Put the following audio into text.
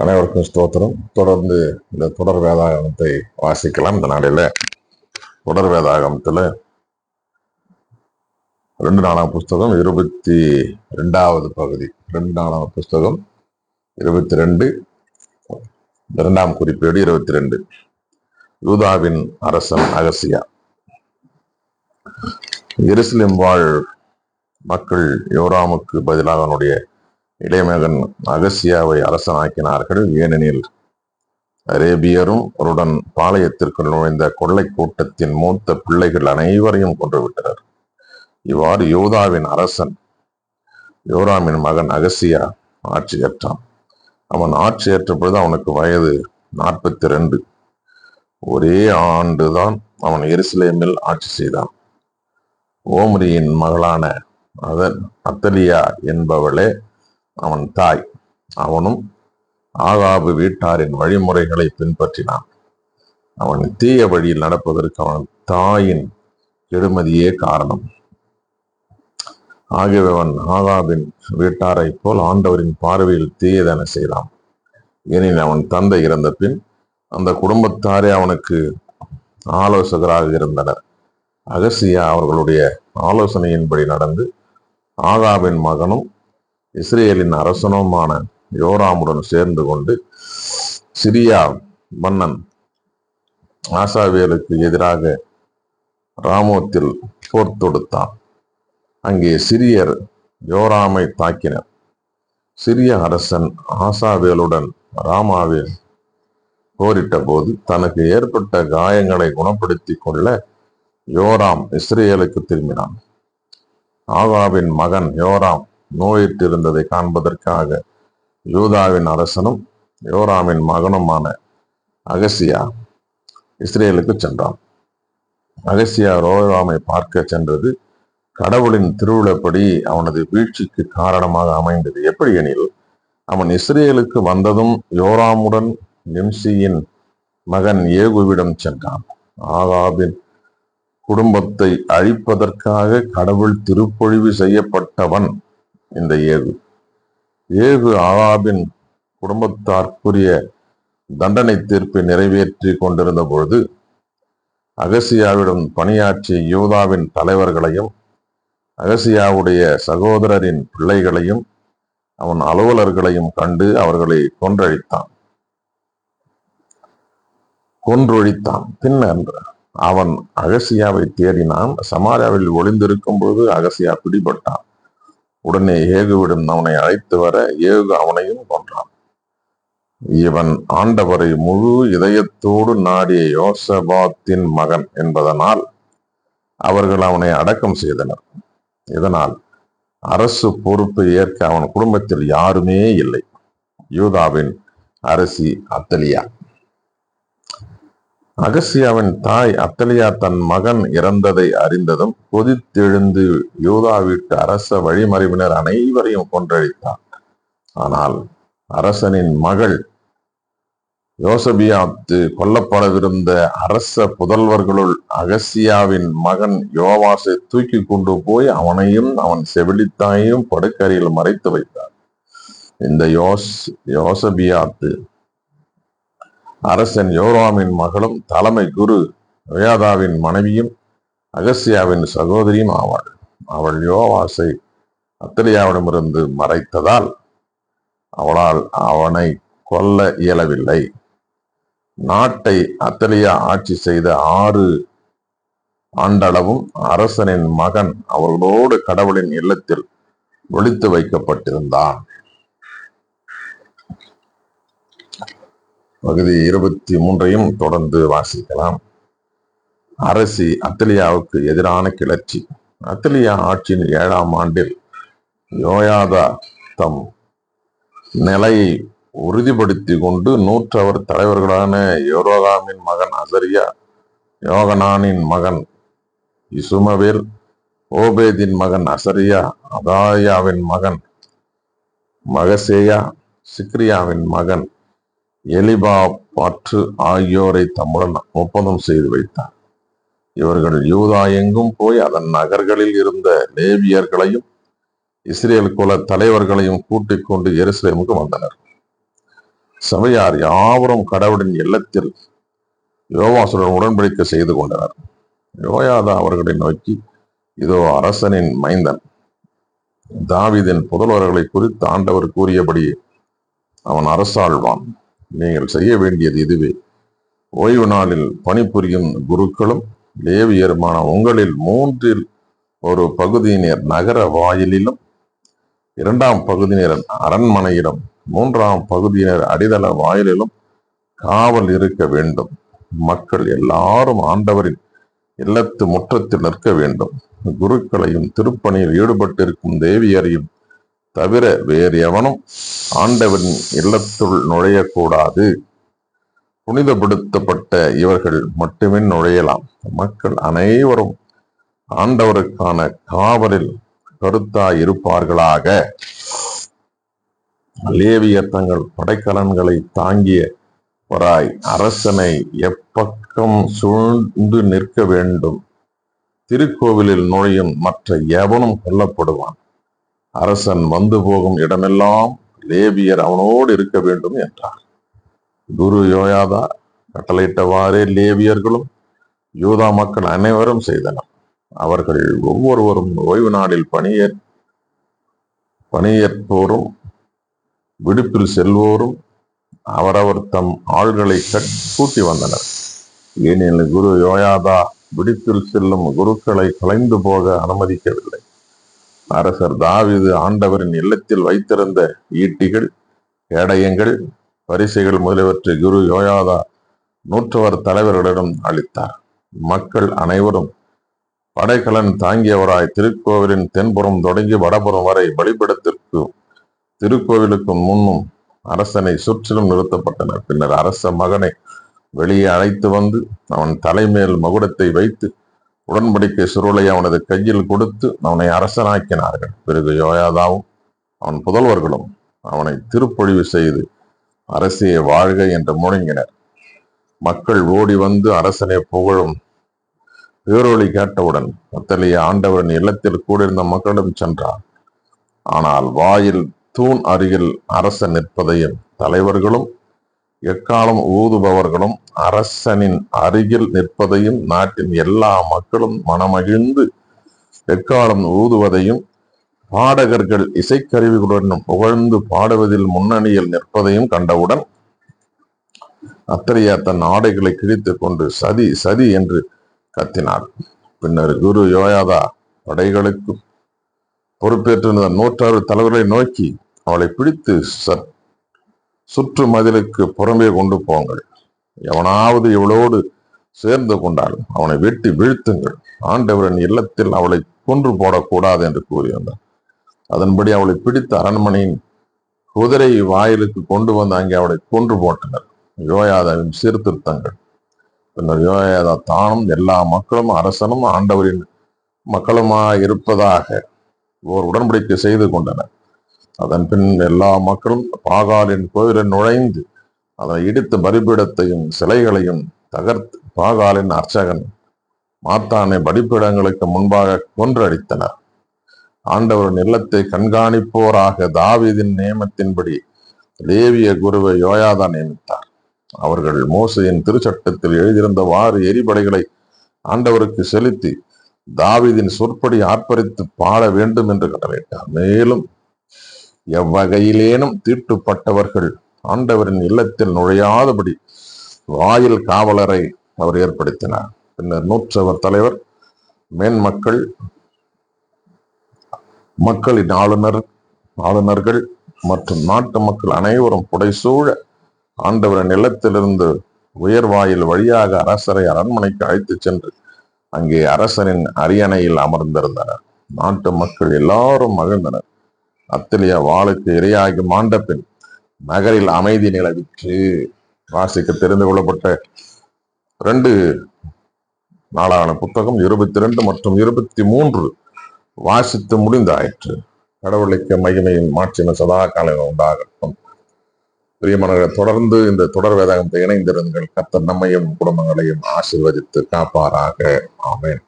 அனைவருக்கும் ஸ்தோத்திரம். தொடர்ந்து இந்த தொடர் வேதாகமத்தை வாசிக்கலாம் இந்த நாளில. தொடர் வேதாகமத்துல ரெண்டு நாளாம் புஸ்தகம் இருபத்தி ரெண்டாவது பகுதி. ரெண்டு நாளாம் புஸ்தகம் இருபத்தி ரெண்டு. இரண்டாம் குறிப்பேடு இருபத்தி ரெண்டு. யூதாவின் அரசன் அகசியா. எருசலேம் வாழ் மக்கள் யோராமுக்கு பதிலாக அவனுடைய இளையமகன் அகசியாவை அரசனாக்கினார்கள். ஏனெனில் அரேபியரும் அவருடன் பாளையத்திற்கு நுழைந்த கொள்ளை கூட்டத்தின் மூத்த பிள்ளைகள் அனைவரையும் கொன்றுவிட்டனர். இவ்வாறு யோதாவின் அரசன் யோராமின் மகன் அகசியா ஆட்சியேற்றான் அவன் ஆட்சியேற்ற பொழுது அவனுக்கு வயது நாற்பத்தி ரெண்டு ஒரே ஆண்டுதான் அவன் எருசலேமில் ஆட்சி செய்தான். ஓமரியின் மகளான அதன் அத்தலியா என்பவளே அவன் தாய். அவனும் ஆகாபு வீட்டாரின் வழிமுறைகளை பின்பற்றினான். அவன் தீய வழியில் நடப்பதற்கு அவன் தாயின் கெடுமதியே காரணம். ஆகியவை அவன் ஆகாபின் வீட்டாரை போல் ஆண்டவரின் பார்வையில் தீயதென செய்தான். எனில் அவன் தந்தை இறந்த பின் அந்த குடும்பத்தாரே அவனுக்கு ஆலோசகராக இருந்தனர். அகசியா அவர்களுடைய ஆலோசனையின்படி நடந்து ஆகாபின் மகனும் இஸ்ரேலின் அரசனுமான யோராமுடன் சேர்ந்து கொண்டு சிரியா மன்னன் ஆசாவேலுக்கு எதிராக ராமோத்தில் போர் தொடுத்தான். அங்கே சிரியர் யோராமை தாக்கினர். சிரிய அரசன் ஆசாவேலுடன் ராமாவில் போரிட்ட போது தனக்கு ஏற்பட்ட காயங்களை குணப்படுத்தி கொள்ள யோராம் இஸ்ரேலுக்கு திரும்பினான். ஆகாவின் மகன் யோராம் நோயிட்டிருந்ததை காண்பதற்காக யூதாவின் அரசனும் யோராமின் மகனுமான அகசியா இஸ்ரேலுக்கு சென்றான். அகசியா ரோராமை பார்க்க சென்றது கடவுளின் திருவிழப்படி அவனது வீழ்ச்சிக்கு காரணமாக அமைந்தது. எப்படி எனில் அவன் இஸ்ரேலுக்கு வந்ததும் யோராமுடன் நிம்சியின் மகன் ஏகுவிடம் சென்றான். ஆகாபின் குடும்பத்தை அழிப்பதற்காக கடவுள் திருப்பொழிவு செய்யப்பட்டவன் இந்த ஏகு ஏகு ஆகாபின் குடும்பத்தார்க்குரிய தண்டனை தீர்ப்பை நிறைவேற்றி கொண்டிருந்த பொழுது அகசியாவிடம் பணியாற்றிய யூதாவின் தலைவர்களையும் அகசியாவுடைய சகோதரரின் பிள்ளைகளையும் அவன் அலுவலர்களையும் கண்டு அவர்களை கொன்றழித்தான். கொன்றொழித்தான். பின்னர் அவன் அகசியாவை தேடினான். சமாரியாவில் ஒளிந்திருக்கும் பொழுது அகசியா பிடிபட்டான். உடனே ஏகுவிடம் அவனை அழைத்து வர ஏகு அவனையும் கொன்றான். இவன் ஆண்டவரை முழு இதயத்தோடு நாடிய யோசபாத்தின் மகன் என்பதனால் அவர்கள் அவனை அடக்கம் செய்தனர். இதனால் அரசு பொறுப்பை ஏற்க அவன் குடும்பத்தில் யாருமே இல்லை. யூதாவின் அரசி அத்தலியா. அகசியாவின் தாய் அத்தலியா தன் மகன் இறந்ததை அறிந்ததும் கொதித்தெழுந்து யூதா வீட்டு அரச வழிமறைவினர் அனைவரையும் கொன்றழித்தார் ஆனால் அரசனின் மகள் யோசபியாத்து கொல்லப்படவிருந்த அரச புதல்வர்களுள் அகசியாவின் மகன் யோவாசை தூக்கி கொண்டு போய் அவனையும் அவன் செவிலித்தாயையும் படுக்கரையில் மறைத்து வைத்தார். இந்த யோஸ் யோசபியாத்து அரசன் யோராமின் மகளும் தலைமை குரு வேதாவின் மனைவியும் அகசியாவின் சகோதரியும் ஆவாள். அவள் யோவாசை அத்திரியாவிடமிருந்து மறைத்ததால் அவளால் அவனை கொல்ல இயலவில்லை. நாட்டை அத்தலியா ஆட்சி செய்த ஆறு ஆண்டளவும் அரசனின் மகன் அவர்களோடு கடவுளின் இல்லத்தில் ஒழித்து வைக்கப்பட்டிருந்தான். பகுதி இருபத்தி மூன்றையும் தொடர்ந்து வாசிக்கலாம். அரசி அத்தலியாவுக்கு எதிரான கிளர்ச்சி. அத்தலியா ஆட்சியின் ஏழாம் ஆண்டில் யோயாதா தம் நிலையை உறுதிப்படுத்தி கொண்டு நூற்றவர் தலைவர்களான யோரோகாமின் மகன் அசரியா யோகனானின் மகன் இசுமவேல் ஓபேதின் மகன் அசரியா அதாயாவின் மகன் மகசேயா சிக்ரியாவின் மகன் எலிபா பற்று ஆகியோரை தம்முடன் ஒப்பந்தம் செய்து வைத்தார். இவர்கள் யூதா எங்கும் போய் அதன் நகர்களில் இருந்த லேவியர்களையும் இஸ்ரேல் குல தலைவர்களையும் கூட்டிக் கொண்டு எருசலேமுக்கு வந்தனர். சபையார் யாவரும் கடவுளின் இல்லத்தில் யோவாசுடன் உடன்படிக்கை செய்து கொண்டனர். யோயாதா அவர்களை நோக்கி இதோ அரசனின் மைந்தன். தாவிதின் புதல்வர்களை குறித்து ஆண்டவர் கூறியபடி அவன் அரசாழ்வான் நீங்கள் செய்ய வேண்டியது இதுவே. ஓய்வு நாளில் பணிபுரியும் குருக்களும் லேவியருமான உங்களில் மூன்றில் ஒரு பகுதியினர் நகர வாயிலிலும் இரண்டாம் பகுதியினர் அரண்மனையிலும் மூன்றாம் பகுதியினர் அடித்தள வாயிலிலும் காவல் இருக்க வேண்டும். மக்கள் எல்லாரும் ஆண்டவரின் இல்லத்து முற்றத்தில் நிற்க வேண்டும். குருக்களையும் திருப்பணியில் ஈடுபட்டிருக்கும் தேவியரையும் தவிர வேறு எவனும் ஆண்டவரின் இல்லத்துள் நுழையக்கூடாது. புனிதப்படுத்தப்பட்ட இவர்கள் மட்டுமே நுழையலாம். மக்கள் அனைவரும் ஆண்டவருக்கான காவலில் கருத்தாய் இருப்பார்களாக லேவியர் தங்கள் படைக்கலன்களை தாங்கியவராய் அரசனை எப்பக்கம் சூழ்ந்து நிற்க வேண்டும். திருக்கோவிலில் நுழையும் மற்ற எவனும் கொல்லப்படுவான். அரசன் வந்து போகும் இடமெல்லாம் லேபியர் அவனோடு இருக்க வேண்டும் என்றார் குரு யோயாதா கட்டளையிட்டவாறே லேவியர்களும் யூதா மக்கள் அனைவரும் செய்தனர். அவர்கள் ஒவ்வொருவரும் ஓய்வு நாளில் பணியே பணியேற்போரும் விடுப்பில் செல்வோரும் அவரவர் தம் ஆள்களை கூட்டி வந்தனர். ஏனெனில் குரு யோயாதா விடுப்பில் செல்லும் குருக்களை கலைந்து போக அனுமதிக்கவில்லை. அரசர் தாவிது ஆண்டவரின் இல்லத்தில் வைத்திருந்த ஈட்டிகள் கேடயங்கள் வரிசைகள் முதலியவற்றை குரு யோயாதா நூற்றவர் தலைவர்களிடம் அளித்தார். மக்கள் அனைவரும் படைக்கலன் தாங்கியவராய் திருக்கோவிலின் தென்புறம் தொடங்கி வடபுறம் வரை பலிபடத்திற்கு திருக்கோவிலுக்கு முன்னும் அரசனை சுற்றிலும் நிறுத்தப்பட்டனர். பின்னர் அரச மகனை வெளியே அழைத்து வந்து அவன் தலைமேல் மகுடத்தை வைத்து உடன்படிக்கை சுருளை அவனது கையில் கொடுத்து அவனை அரசனாக்கினார்கள். பிறகு யோயாதாவும் அவன் புதல்வர்களும் அவனை திருப்பொழிவு செய்து அரசியை வாழ்க என்று முழங்கினர் மக்கள் ஓடி வந்து அரசனை புகழும் பேரொழி கேட்டவுடன் அத்தகைய ஆண்டவரின் இல்லத்தில் கூடியிருந்த மக்களிடம் சென்றார். ஆனால் வாயில் தூண் அருகில் அரசன் நிற்பதையும் தலைவர்களும் எக்காலம் ஊதுபவர்களும் அரசனின் அருகில் நிற்பதையும் நாட்டின் எல்லா மக்களும் மனமகிழ்ந்து எக்காலம் ஊதுவதையும் பாடகர்கள் இசைக்கருவிகளுடன் புகழ்ந்து பாடுவதில் முன்னணியில் நிற்பதையும் கண்டவுடன் அத்தரையா தன் ஆடைகளை கிழித்துக் கொண்டு சதி சதி என்று கத்தினார். பின்னர் குரு யோயாதா படைகளுக்கு பொறுப்பேற்றிருந்த நூற்றாறு தலைவர்களை நோக்கி அவளை பிடித்து சற் சுற்று மதிலுக்கு புறம்பே கொண்டு போங்கள். எவனாவது இவளோடு சேர்ந்து கொண்டால் அவனை வெட்டி வீழ்த்துங்கள். ஆண்டவரின் இல்லத்தில் அவளை கொன்று போடக்கூடாது என்று கூறியிருந்தார். அதன்படி அவளை பிடித்த அரண்மனையின் குதிரை வாயிலுக்கு கொண்டு வந்து அங்கே அவளை கொன்று போட்டனர். யோயாதாவின் சீர்திருத்தங்கள். பின்னர் யோயாதா தானும் எல்லா மக்களும் அரசனும் ஆண்டவரின் மக்களுமாக இருப்பதாக ஓர் உடன்படிக்கை செய்து கொண்டனர். அதன் பின் எல்லா மக்களும் பாகாலின் கோயிலில் நுழைந்து அதனை இடித்து பலிபீடத்தையும் சிலைகளையும் தகர்த்து பாகாலின் அர்ச்சகன் மாத்தானை பலிபீடங்களுக்கு முன்பாக கொன்றடித்தனர். ஆண்டவரின் இல்லத்தை கண்காணிப்போராக தாவீதின் நியமத்தின்படி லேவிய குருவை யோயாதா நியமித்தார். அவர்கள் மோசையின் திருச்சட்டத்தில் எழுதியிருந்தவாறு எரிபடைகளை ஆண்டவருக்கு செலுத்தி தாவீதின் சொற்படி ஆர்ப்பரித்து பாட வேண்டும் என்று கட்டளையிட்டார். மேலும் எவ்வகையிலேனும் தீட்டுப்பட்டவர்கள் ஆண்டவரின் இல்லத்தில் நுழையாதபடி வாயில் காவலரை அவர் ஏற்படுத்தினார். பின்னர் நூற்றவர் தலைவர் மேன்மக்கள் மக்களின் ஆளுநர் ஆளுநர்கள் மற்றும் நாட்டு மக்கள் அனைவரும் புடைசூழ ஆண்டவரின் இல்லத்திலிருந்து உயர்வாயில் வழியாக அரசரை அரண்மனைக்கு அழைத்து சென்று அங்கே அரசனின் அரியணையில் அமர்ந்திருந்தனர். நாட்டு மக்கள் எல்லாரும் மகிழ்ந்தனர். அத்திலிய வாளுக்கு இரையாகி மாண்ட பின் நகரில் அமைதி நிலவிற்று. வாசிக்க தெரிந்து கொள்ளப்பட்ட ரெண்டு நாளான புத்தகம் இருபத்தி ரெண்டு மற்றும் இருபத்தி மூன்று வாசித்து முடிந்தாயிற்று. கடவுளுக்கு மகிமையின் மாட்சிமை சதா காலம் உண்டாகட்டும். பிரியமனர்கள் தொடர்ந்து இந்த தொடர் வேதாகத்தை இணைந்திருங்கள். கத்த நம்மையும் குடும்பங்களையும் ஆசிர்வதித்து காப்பாராக. ஆமேன்.